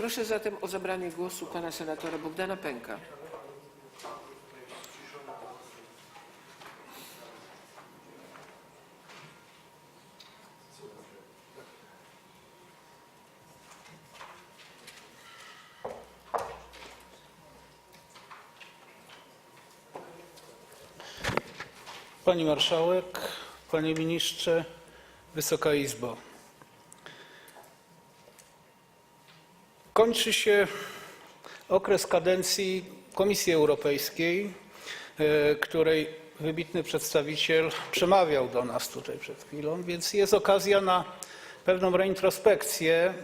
Proszę zatem o zabranie głosu pana senatora Bogdana Pęka. Pani Marszałek, Panie Ministrze, Wysoka Izbo. Kończy się okres kadencji Komisji Europejskiej, e, której wybitny przedstawiciel przemawiał do nas tutaj przed chwilą, więc jest okazja na pewną reintrospekcję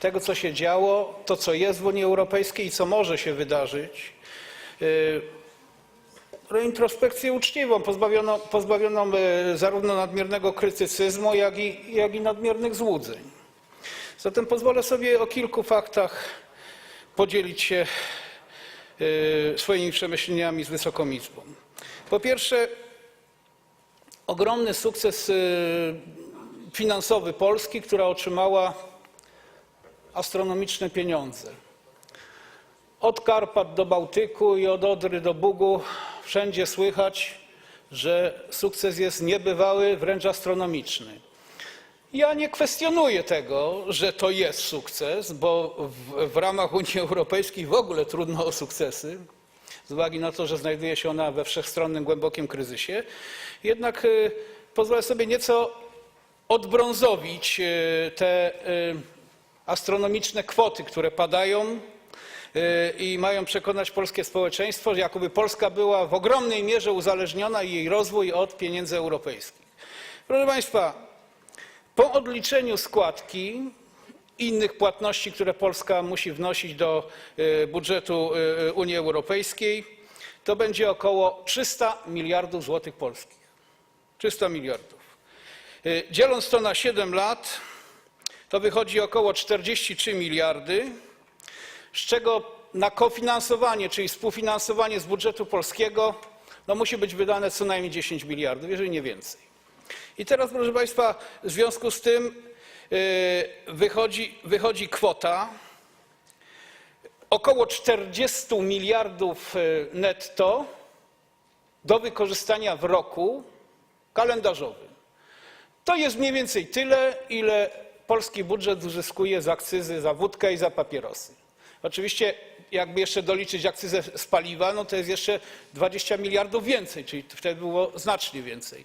tego, co się działo, to, co jest w Unii Europejskiej i co może się wydarzyć. E, reintrospekcję uczciwą, pozbawioną, pozbawioną e, zarówno nadmiernego krytycyzmu, jak i, jak i nadmiernych złudzeń. Zatem pozwolę sobie o kilku faktach podzielić się e, swoimi przemyśleniami z Wysoką Izbą. Po pierwsze, ogromny sukces e, finansowy Polski, która otrzymała astronomiczne pieniądze. Od Karpat do Bałtyku i od Odry do Bugu wszędzie słychać, że sukces jest niebywały, wręcz astronomiczny. Ja nie kwestionuję tego, że to jest sukces, bo w, w ramach Unii Europejskiej w ogóle trudno o sukcesy, z uwagi na to, że znajduje się ona we wszechstronnym, głębokim kryzysie. Jednak y, pozwolę sobie nieco odbrązowić y, te y, astronomiczne kwoty, które padają y, i mają przekonać polskie społeczeństwo, jakoby Polska była w ogromnej mierze uzależniona i jej rozwój od pieniędzy europejskich. Proszę Państwa, po odliczeniu składki innych płatności, które Polska musi wnosić do y, budżetu y, Unii Europejskiej, to będzie około 300 miliardów złotych polskich. 300 miliardów. Dzieląc to na 7 lat, to wychodzi około 43 miliardy, z czego na kofinansowanie, czyli współfinansowanie z budżetu polskiego, no musi być wydane co najmniej 10 miliardów, jeżeli nie więcej. I teraz, proszę Państwa, w związku z tym yy, wychodzi, wychodzi kwota około 40 miliardów yy, netto do wykorzystania w roku kalendarzowym. To jest mniej więcej tyle, ile polski budżet uzyskuje z akcyzy za wódkę i za papierosy. Oczywiście, jakby jeszcze doliczyć akcyzę z paliwa, no to jest jeszcze 20 miliardów więcej, czyli wtedy było znacznie więcej.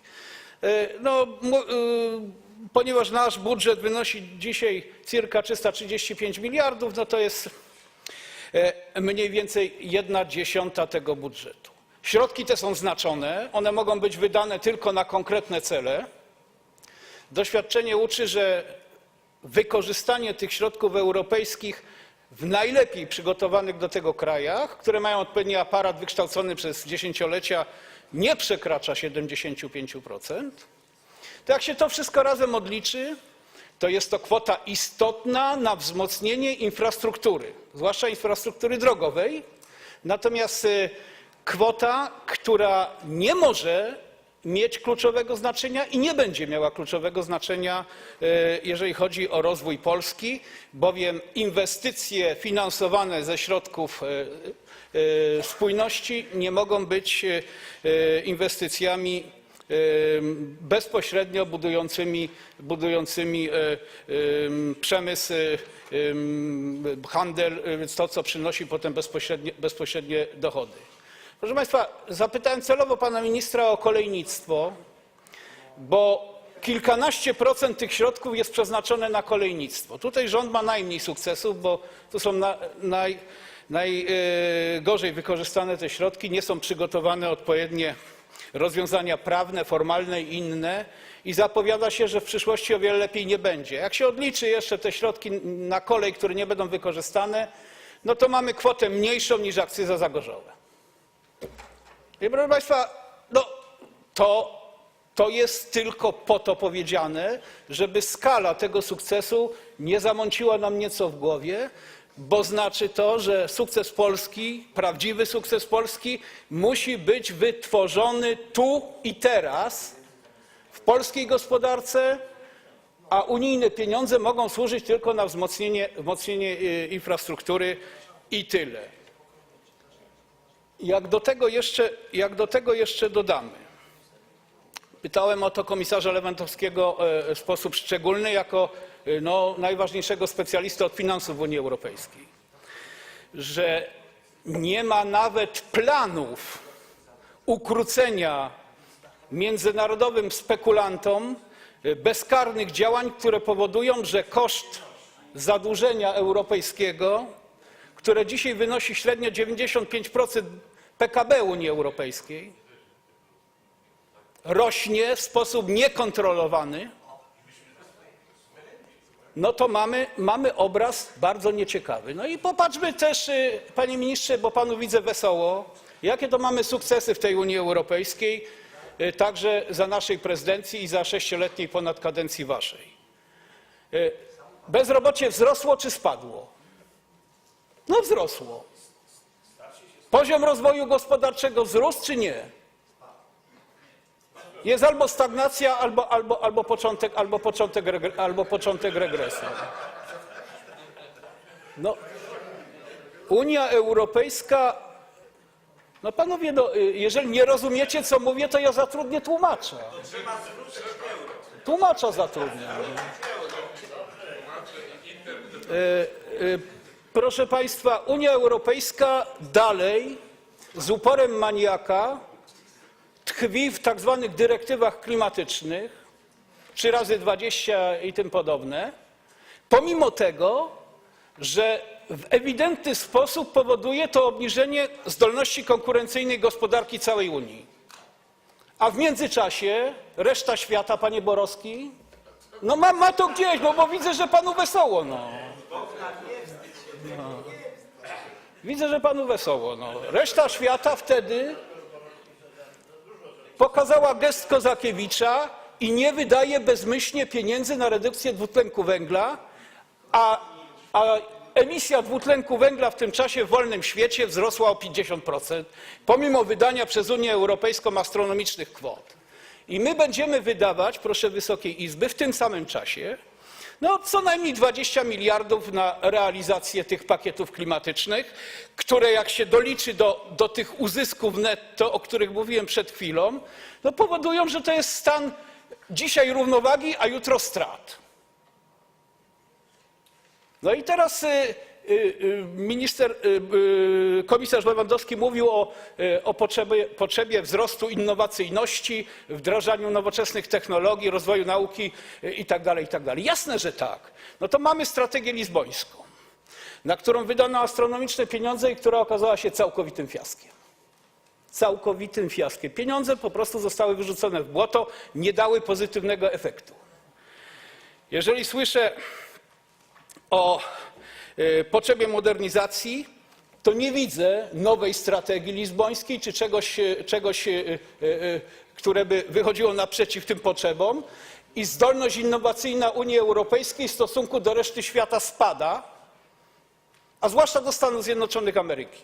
E, No, y, ponieważ nasz budżet wynosi dzisiaj circa 335 miliardów, no to jest e, mniej więcej jedna dziesiąta tego budżetu. Środki te są znaczone, one mogą być wydane tylko na konkretne cele. Doświadczenie uczy, że wykorzystanie tych środków europejskich w najlepiej przygotowanych do tego krajach, które mają odpowiedni aparat wykształcony przez dziesięciolecia, nie przekracza 75%. To jak się to wszystko razem odliczy, to jest to kwota istotna na wzmocnienie infrastruktury, zwłaszcza infrastruktury drogowej. Natomiast y, kwota, która nie może mieć kluczowego znaczenia i nie będzie miała kluczowego znaczenia, y, jeżeli chodzi o rozwój Polski, bowiem inwestycje finansowane ze środków y, y, spójności nie mogą być inwestycjami bezpośrednio budującymi, budującymi przemysł, handel, więc to, co przynosi potem bezpośrednie, bezpośrednie dochody. Proszę Państwa, zapytałem celowo pana ministra o kolejnictwo, bo kilkanaście procent tych środków jest przeznaczone na kolejnictwo. Tutaj rząd ma najmniej sukcesów, bo tu są na, naj, najgorzej wykorzystane te środki, nie są przygotowane odpowiednie rozwiązania prawne, formalne i inne i zapowiada się, że w przyszłości o wiele lepiej nie będzie. Jak się odliczy jeszcze te środki na kolej, które nie będą wykorzystane, no to mamy kwotę mniejszą niż akcyza za gorzowe. I proszę Państwa, no to, to jest tylko po to powiedziane, żeby skala tego sukcesu nie zamąciła nam nieco w głowie, bo znaczy to, że sukces Polski, prawdziwy sukces Polski musi być wytworzony tu i teraz w polskiej gospodarce, a unijne pieniądze mogą służyć tylko na wzmocnienie, wzmocnienie y, infrastruktury i tyle. Jak do tego jeszcze, jak do tego jeszcze dodamy, pytałem o to komisarza Lewandowskiego e, w sposób szczególny, jako e, no, najważniejszego specjalistę od finansów w Unii Europejskiej, że nie ma nawet planów ukrócenia międzynarodowym spekulantom e, bezkarnych działań, które powodują, że koszt zadłużenia europejskiego, które dzisiaj wynosi średnio 95% PKB Unii Europejskiej, rośnie w sposób niekontrolowany, no to mamy, mamy obraz bardzo nieciekawy. No i popatrzmy też, y, panie ministrze, bo panu widzę wesoło, jakie to mamy sukcesy w tej Unii Europejskiej, y, także za naszej prezydencji i za sześcioletniej ponad kadencji waszej. Y, Bezrobocie wzrosło czy spadło? No wzrosło. Poziom rozwoju gospodarczego wzrósł czy nie? Jest albo stagnacja, albo, albo, albo, początek, albo, początek, albo początek regresu. No, Unia Europejska, no panowie, no, y, jeżeli nie rozumiecie, co mówię, to ja zatrudnię tłumacza. Tłumacza zatrudnię. Y, y, Proszę Państwa, Unia Europejska dalej z uporem maniaka tkwi w tak zwanych dyrektywach klimatycznych, 3 razy 20 i tym podobne, pomimo tego, że w ewidentny sposób powoduje to obniżenie zdolności konkurencyjnej gospodarki całej Unii. A w międzyczasie reszta świata, panie Borowski, no ma, ma to gdzieś, no bo widzę, że panu wesoło, no. Widzę, że panu wesoło, no. Reszta świata wtedy pokazała gest Kozakiewicza i nie wydaje bezmyślnie pieniędzy na redukcję dwutlenku węgla, a, a emisja dwutlenku węgla w tym czasie w wolnym świecie wzrosła o 50%, pomimo wydania przez Unię Europejską astronomicznych kwot. I my będziemy wydawać, proszę Wysokiej Izby, w tym samym czasie no, co najmniej 20 miliardów na realizację tych pakietów klimatycznych, które jak się doliczy do, do tych uzysków netto, o których mówiłem przed chwilą, no powodują, że to jest stan dzisiaj równowagi, a jutro strat. No i teraz y, minister, y, y, komisarz Lewandowski mówił o, y, o potrzebie, potrzebie wzrostu innowacyjności, wdrażaniu nowoczesnych technologii, rozwoju nauki y, itd., itd. Jasne, że tak. No to mamy strategię lizbońską, na którą wydano astronomiczne pieniądze i która okazała się całkowitym fiaskiem. Całkowitym fiaskiem. Pieniądze po prostu zostały wyrzucone w błoto, nie dały pozytywnego efektu. Jeżeli słyszę o y, potrzebie modernizacji, to nie widzę nowej strategii lizbońskiej czy czegoś, y, czegoś y, które by wychodziło naprzeciw tym potrzebom. I zdolność innowacyjna Unii Europejskiej w stosunku do reszty świata spada, a zwłaszcza do Stanów Zjednoczonych Ameryki.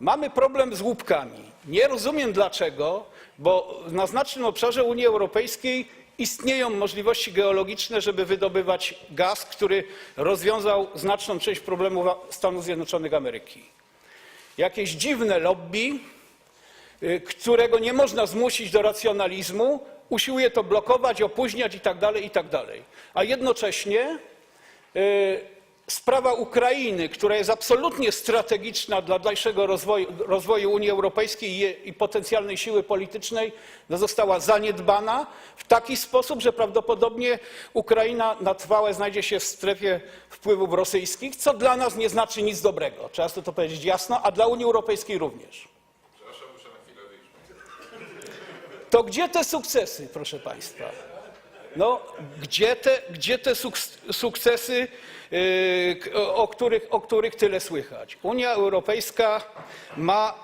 Mamy problem z łupkami. Nie rozumiem dlaczego, bo na znacznym obszarze Unii Europejskiej istnieją możliwości geologiczne, żeby wydobywać gaz, który rozwiązał znaczną część problemów Stanów Zjednoczonych Ameryki. Jakieś dziwne lobby, y, którego nie można zmusić do racjonalizmu, usiłuje to blokować, opóźniać itd., itd. A jednocześnie y, sprawa Ukrainy, która jest absolutnie strategiczna dla dalszego rozwoju, rozwoju Unii Europejskiej i, potencjalnej siły politycznej, no została zaniedbana w taki sposób, że prawdopodobnie Ukraina na trwałe znajdzie się w strefie wpływów rosyjskich, co dla nas nie znaczy nic dobrego. Trzeba sobie to powiedzieć jasno, a dla Unii Europejskiej również. To gdzie te sukcesy, proszę Państwa? No, gdzie te, gdzie te suk- sukcesy, yy, o, których, o których tyle słychać? Unia Europejska ma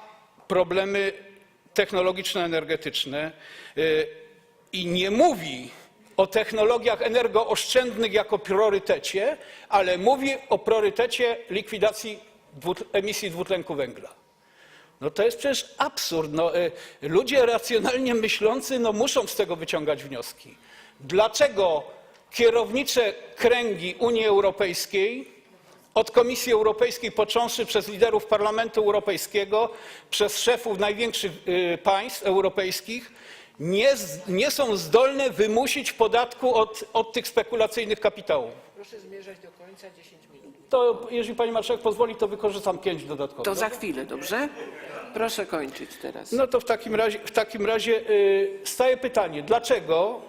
problemy technologiczno-energetyczne yy, i nie mówi o technologiach energooszczędnych jako priorytecie, ale mówi o priorytecie likwidacji emisji dwutlenku węgla. No to jest przecież absurd. No, y, ludzie racjonalnie myślący no, muszą z tego wyciągać wnioski. Dlaczego kierownicze kręgi Unii Europejskiej, od Komisji Europejskiej począwszy przez liderów Parlamentu Europejskiego, przez szefów największych y, państw europejskich, nie, nie są zdolne wymusić podatku od, od tych spekulacyjnych kapitałów. Proszę zmierzać do końca 10 minut. To jeżeli pani marszałek pozwoli, to wykorzystam pięć dodatkowych. To za chwilę, dobrze? Proszę kończyć teraz. No to w takim razie, w takim razie y, staje pytanie, dlaczego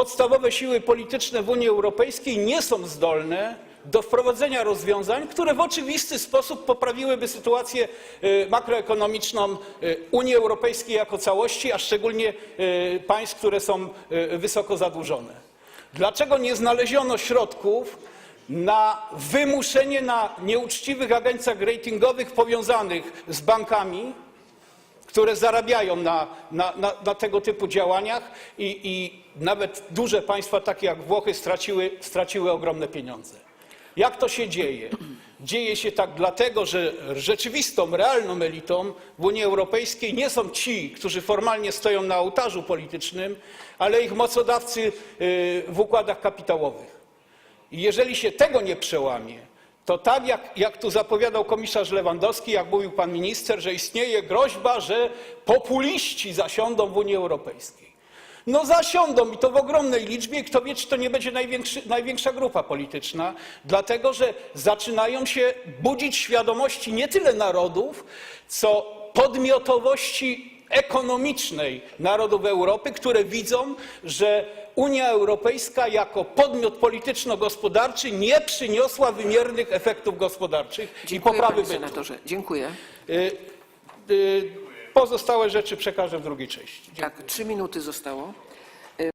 podstawowe siły polityczne w Unii Europejskiej nie są zdolne do wprowadzenia rozwiązań, które w oczywisty sposób poprawiłyby sytuację y, makroekonomiczną y, Unii Europejskiej jako całości, a szczególnie y, państw, które są wysoko zadłużone. Dlaczego nie znaleziono środków na wymuszenie na nieuczciwych agencjach ratingowych powiązanych z bankami, które zarabiają na, na, na, na tego typu działaniach i, i nawet duże państwa, takie jak Włochy, straciły, straciły ogromne pieniądze. Jak to się dzieje? Dzieje się tak dlatego, że rzeczywistą, realną elitą w Unii Europejskiej nie są ci, którzy formalnie stoją na ołtarzu politycznym, ale ich mocodawcy y, w układach kapitałowych. I jeżeli się tego nie przełamie, to tak jak, jak tu zapowiadał komisarz Lewandowski, jak mówił pan minister, że istnieje groźba, że populiści zasiądą w Unii Europejskiej. No zasiądą i to w ogromnej liczbie i kto wie, czy to nie będzie największa grupa polityczna, dlatego że zaczynają się budzić świadomości nie tyle narodów, co podmiotowości ekonomicznej narodów Europy, które widzą, że Unia Europejska jako podmiot polityczno-gospodarczy nie przyniosła wymiernych efektów gospodarczych i Dziękuję, poprawy panie bytu. senatorze. Dziękuję. Y, y, Pozostałe rzeczy przekażę w drugiej części. Tak, trzy minuty zostało.